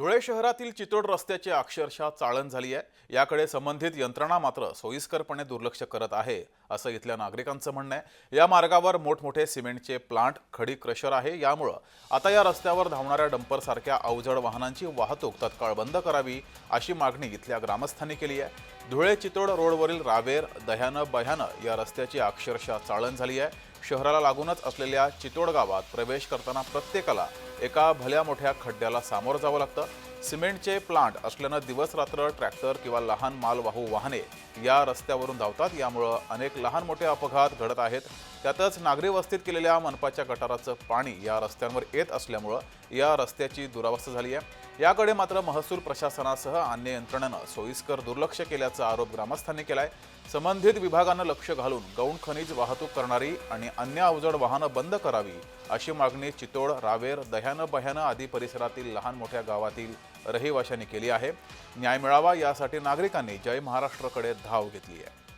धुळे शहरातील चितोड रस्त्याची अक्षरशः चाळण झाली आहे. याकडे संबंधित यंत्रणा मात्र सोयीस्करपणे दुर्लक्ष करत आहे असं इथल्या नागरिकांचं म्हणणं आहे. या मार्गावर मोठमोठे सिमेंटचे प्लांट खडी क्रशर आहे. यामुळं आता या रस्त्यावर धावणाऱ्या डंपरसारख्या अवजड वाहनांची वाहतूक तत्काळ बंद करावी अशी मागणी इथल्या ग्रामस्थांनी केली आहे. धुळे चितोड रोडवरील रावेर दह्यानं बह्यानं या रस्त्याची अक्षरशः चाळण झाली आहे. शहराला लागूनच असलेल्या चितोड गावात प्रवेश करताना प्रत्येकाला एका भल्या मोठ्या खड्ड्याला सामोरं जावं लागतं. सिमेंटचे प्लांट असल्यानं दिवस रात्र ट्रॅक्टर किंवा लहान मालवाहू वाहने या रस्त्यावरून धावतात. यामुळं अनेक लहान मोठे अपघात घडत आहेत. त्यातच नागरी वस्तीत केलेल्या मनपाच्या गटाराचं पाणी या रस्त्यांवर येत असल्यामुळं या रस्त्याची दुरावस्था झाली आहे. याकडे मात्र महसूल प्रशासनासह अन्य यंत्रणेनं सोयीस्कर दुर्लक्ष केल्याचा आरोप ग्रामस्थांनी केला आहे संबंधित विभागानं लक्ष घालून गौण खनिज वाहतूक करणारी आणि अन्य अवजड वाहनं बंद करावी अशी मागणी चितोड रावेर दह्यानं बह्यानं आदी परिसरातील लहान मोठ्या गावातील रहिवाशांनी केली आहे. न्याय मिळावा यासाठी नागरिकांनी जय महाराष्ट्रकडे धाव घेतली आहे.